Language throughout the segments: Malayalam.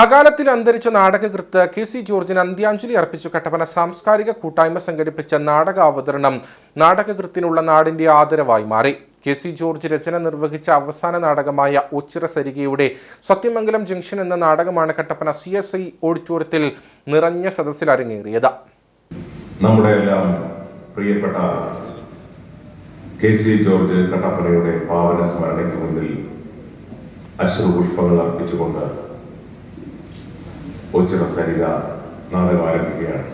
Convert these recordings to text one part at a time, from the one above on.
അകാലത്തിൽ അന്തരിച്ച നാടകകൃത്ത് കെ സി ജോർജിന് അന്ത്യാഞ്ജലി അർപ്പിച്ചു കട്ടപ്പന സാംസ്കാരിക കൂട്ടായ്മ സംഘടിപ്പിച്ച നാടക അവതരണം നാടകകൃത്തിനുള്ള നാടിന്റെ ആദരവായി മാറി. കെ സി ജോർജ് രചന നിർവഹിച്ച അവസാന നാടകമായ ഉച്ചിറ സരികയുടെ സത്യമംഗലം ജംഗ്ഷൻ എന്ന നാടകമാണ് കട്ടപ്പന സി എസ് ഐ ഓഡിറ്റോറിയത്തിൽ നിറഞ്ഞ സദസ്സിൽ അരങ്ങേറിയത്. നമ്മുടെ എല്ലാം പ്രിയപ്പെട്ട കെ സി ജോർജ് കട്ടപ്പനയുടെ പാവന സ്മരണയ്ക്ക് മുന്നിൽ അശ്രുപുഷ്പങ്ങൾ അർപ്പിച്ചുകൊണ്ട് ഒച്ചിറ സരിത നാടകം ആരംഭിക്കുകയാണ്.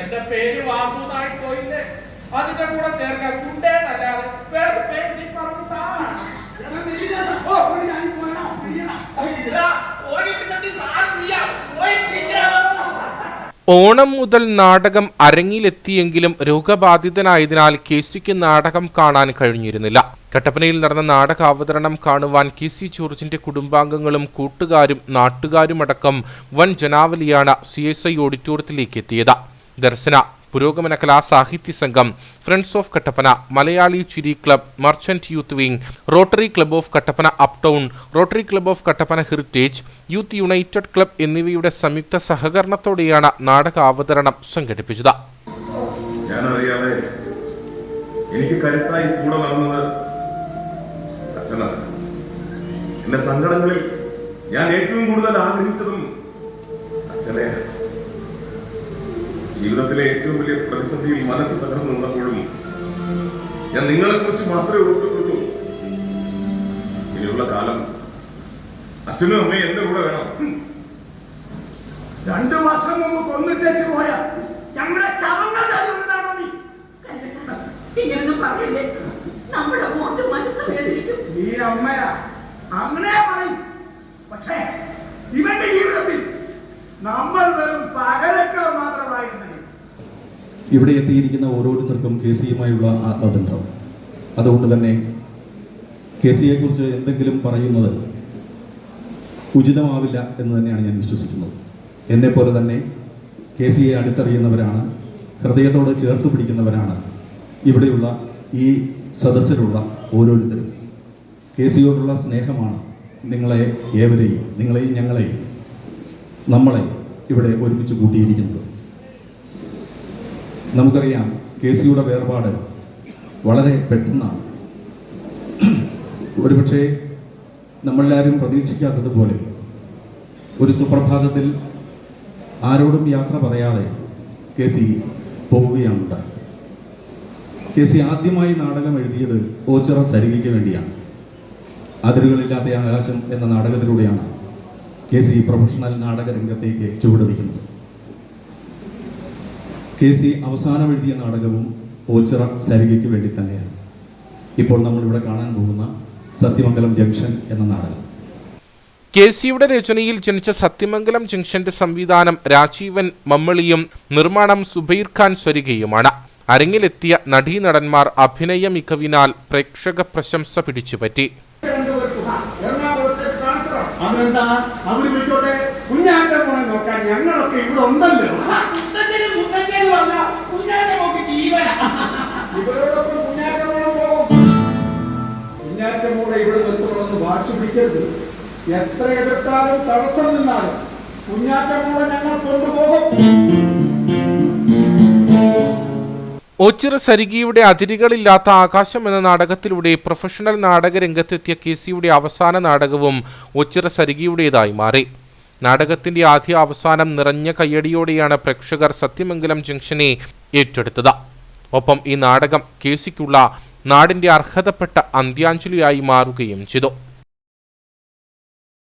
എന്റെ പേര് വാസുനായി പോയില്ലേ അതിന്റെ കൂടെ ചേർക്കാൻ ഗുണ്ടേന്നല്ലാതെ ഓണം മുതൽ നാടകം അരങ്ങിലെത്തിയെങ്കിലും രോഗബാധിതനായതിനാൽ കെ സിക്ക് നാടകം കാണാൻ കഴിഞ്ഞിരുന്നില്ല. കട്ടപ്പനയിൽ നടന്ന നാടക അവതരണം കാണുവാൻ കെ സി ജോർജിന്റെ കുടുംബാംഗങ്ങളും കൂട്ടുകാരും നാട്ടുകാരുമടക്കം വൻ ജനാവലിയാണ് സി എസ് ഐ ഓഡിറ്റോറിയത്തിലേക്ക് എത്തിയത്. ദർശന പുരോഗമന കലാ സാഹിത്യ സംഘം ഫ്രണ്ട്സ് ഓഫ് കട്ടപ്പന മലയാളി ചിരി club merchant youth wing rotary club of Kattappana up town rotary club of Kattappana heritage youth united club എന്നിവയുടെ സംയുക്ത സഹകരണത്തോടെയാണ് നാടക അവതരണം സംഘടിപ്പിച്ചത്. എനിക്ക് കരുത്തായി കൂടെ നടന്നത് അച്ഛനാണ്. എന്റെ സങ്കടങ്ങളിൽ ഞാൻ ഏറ്റവും കൂടുതൽ ആഗ്രഹിച്ചതും അച്ഛനെയാണ്. ജീവിതത്തിലെ ഏറ്റവും വലിയ പ്രതിസന്ധിയിൽ മനസ്സ് തകർന്നു നിന്നപ്പോഴും ഞാൻ നിങ്ങളെ കുറിച്ച് മാത്രമേ ഓർത്തുള്ളൂ ഇനിയുള്ള കാലം അച്ഛനും അമ്മയും എന്റെ കൂടെ വേണം. രണ്ടു വർഷം മുമ്പ് കൊന്നിട്ടേച്ച് പോയ ഞങ്ങളെ ശവങ്ങൾ തരുന്നതാണോ നീ? ഇങ്ങനൊന്നും പറയല്ലേ. നമ്മുടെ മോന്റെ മനസ്സ് വേദനിക്കും. നീ അമ്മയാ. അങ്ങനെ പറയും. പക്ഷേ ഇവന്റെ ജീവിതത്തിൽ നമ്മൾ വെറും പകരക്കാർ മാത്രമായിരുന്നു ഇവിടെ എത്തിയിരിക്കുന്ന ഓരോരുത്തർക്കും കെ സിയുമായുള്ള ആത്മബന്ധം. അതുകൊണ്ട് തന്നെ കെ സിയെക്കുറിച്ച് എന്തെങ്കിലും പറയുന്നത് ഉചിതമാവില്ല എന്ന് തന്നെയാണ് ഞാൻ വിശ്വസിക്കുന്നത്. എന്നെപ്പോലെ തന്നെ കെ സിയെ അടുത്തറിയുന്നവരാണ് ഹൃദയത്തോട് ചേർത്ത് പിടിക്കുന്നവരാണ് ഇവിടെയുള്ള ഈ സദസ്സിലുള്ള ഓരോരുത്തരും. കെ സിയോടുള്ള സ്നേഹമാണ് നിങ്ങളെ ഏവരെയും നിങ്ങളെയും ഞങ്ങളെയും നമ്മളെ ഇവിടെ ഒരുമിച്ച് കൂട്ടിയിരിക്കുന്നത്. നമുക്കറിയാം കെ സിയുടെ വേർപാട് വളരെ പെട്ടെന്നാണ്. ഒരുപക്ഷെ നമ്മളെല്ലാവരും പ്രതീക്ഷിക്കാത്തതുപോലെ ഒരു സുപ്രഭാതത്തിൽ ആരോടും യാത്ര പറയാതെ കെ സി പോവുകയാണ് ഉണ്ടായത്. കെ സി ആദ്യമായി നാടകം എഴുതിയത് ഓച്ചിറ സരികയ്ക്ക് വേണ്ടിയാണ്. അതിരുകളില്ലാത്ത ആകാശം എന്ന നാടകത്തിലൂടെയാണ് കെ സി പ്രൊഫഷണൽ നാടക രംഗത്തേക്ക് ചുവടുവയ്ക്കുന്നത് കെ സി അവസാനം എഴുതിയ നാടകവും ഓച്ചിറ സരികയ്ക്ക് വേണ്ടി തന്നെയാണ്. ഇപ്പോൾ നമ്മളിവിടെ കാണാൻ പോകുന്ന സത്യമംഗലം ജംഗ്ഷൻ എന്ന നാടകം. കെ സിയുടെ രചനയിൽ ജനിച്ച സത്യമംഗലം ജംഗ്ഷന്റെ സംവിധാനം രാജീവൻ മമ്മളിയും നിർമ്മാണം സുബൈർ ഖാൻ സ്വരികയുമാണ്. അരങ്ങിലെത്തിയ നടീനടന്മാർ അഭിനയ മികവിനാൽ പ്രേക്ഷക പ്രശംസ പിടിച്ചുപറ്റി. പോണെ നോക്കാൻ ഞങ്ങളൊക്കെ ഇവിടെ ഉണ്ടല്ലോ. ഇവരോടൊപ്പം കുഞ്ഞാറ്റമോളം പോകും കുഞ്ഞാറ്റമോളെ ഇവിടെ നിർത്തണമെന്ന് വാശി പിടിക്കരുത്. എത്ര എതിർത്താലും തടസ്സം നിന്നാലും കുഞ്ഞാറ്റമോളെ ഞങ്ങൾ കൊണ്ടുപോകും. ഒച്ചിറ സരികയുടെ അതിരുകളില്ലാത്ത ആകാശം എന്ന നാടകത്തിലൂടെ പ്രൊഫഷണൽ നാടകരംഗത്തെത്തിയ കെ സിയുടെ അവസാന നാടകവും ഒച്ചിറ സരികിയുടേതായി മാറി. നാടകത്തിന്റെ ആദ്യ അവസാനം നിറഞ്ഞ കയ്യടിയോടെയാണ് പ്രേക്ഷകർ സത്യമംഗലം ജംഗ്ഷനെ ഏറ്റെടുത്തത്. ഒപ്പം ഈ നാടകം കേസിക്കുള്ള നാടിന്റെ അർഹതപ്പെട്ട അന്ത്യാഞ്ജലിയായി മാറുകയും ചെയ്തു.